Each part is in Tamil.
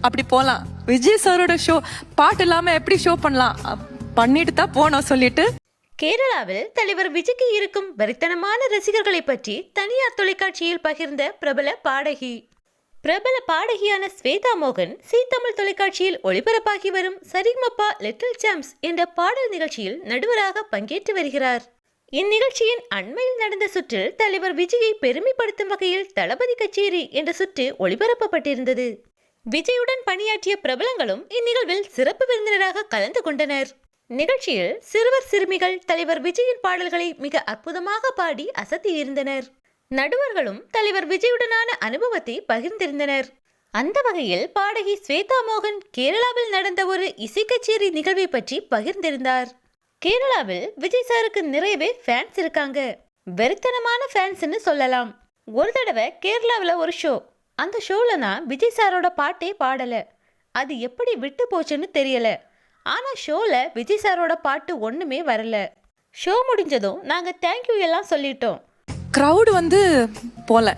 அப்படி போகலாம் விஜய் சாரோட ஷோ பாட்டு இல்லாம எப்படி ஷோ பண்ணலாம்? பண்ணிட்டு தான் போனோம் சொல்லிட்டு. கேரளாவில் தலைவர் விஜய்க்கு இருக்கும் வெறித்தனமான ரசிகர்களை பற்றி தனியார் தொலைக்காட்சியில் பகிர்ந்த பிரபல பாடகி. பிரபல பாடகியான ஸ்வேதா மோகன் சீ தமிழ் தொலைக்காட்சியில் ஒளிபரப்பாகி வரும் சரிகமப்பா லிட்டில் சாம்ஸ் என்ற பாடல் நிகழ்ச்சியில் நடுவராக பங்கேற்று வருகிறார். இந்நிகழ்ச்சியின் அண்மையில் நடந்த சுற்றில் தலைவர் விஜயை பெருமைப்படுத்தும் வகையில் தளபதி கச்சேரி என்ற சுற்று ஒளிபரப்பப்பட்டிருந்தது. விஜயுடன் பணியாற்றிய பிரபலங்களும் இந்நிகழ்வில் சிறப்பு விருந்தினராக கலந்து கொண்டனர். நிகழ்ச்சியில் சிறுவர் சிறுமிகள் தலைவர் விஜயின் பாடல்களை மிக அற்புதமாக பாடி அசத்தியிருந்தனர் நடுவர்களும் தலைவர் விஜயுடனான அனுபவத்தை பகிர்ந்திருந்தனர். அந்த வகையில் பாடகி ஸ்வேதா மோகன் கேரளாவில் நடந்த ஒரு இசைக்கச்சேரி நிகழ்வை பற்றி பகிர்ந்திருந்தார். கேரளாவில் விஜய் சாருக்கு நிறையவே ஃபேன்ஸ் இருக்காங்க. வெறித்தனமான ஃபேன்ஸ்னு சொல்லலாம். ஒரு தடவை கேரளாவில் ஒரு ஷோ அந்த ஷோல நான் விஜய் சாரோட பாட்டே பாடல. அது எப்படி விட்டு போச்சுன்னு தெரியல. ஆனா ஷோல விஜய் சாரோட பாட்டு ஒண்ணுமே வரல. ஷோ முடிஞ்சதும் நாங்க தேங்க்யூ எல்லாம் சொல்லிட்டோம். Crowd வந்து போல.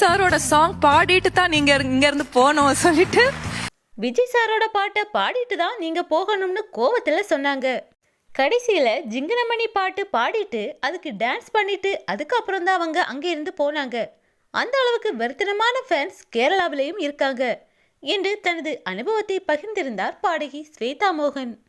சாரோட சாங் பாடிட்டு தான் நீங்க இங்க இருந்து போனோம் சொல்லிட்டு. விஜய் சாரோட பாட்டை பாடிட்டு தான் நீங்க போகணும்னு கோவத்துல சொன்னாங்க. கடைசியில ஜிங்கனமணி பாட்டு பாடிட்டு அதுக்கு டான்ஸ் பண்ணிட்டு அதுக்கப்புறம் தான் அவங்க அங்கே இருந்து போனாங்க. அந்த அளவுக்கு வெறுத்தனமான ஃபேன்ஸ் கேரளாவிலேயும் இருக்காங்க என்று தனது அனுபவத்தை பகிர்ந்திருந்தார் பாடகி ஸ்வேதா மோகன்.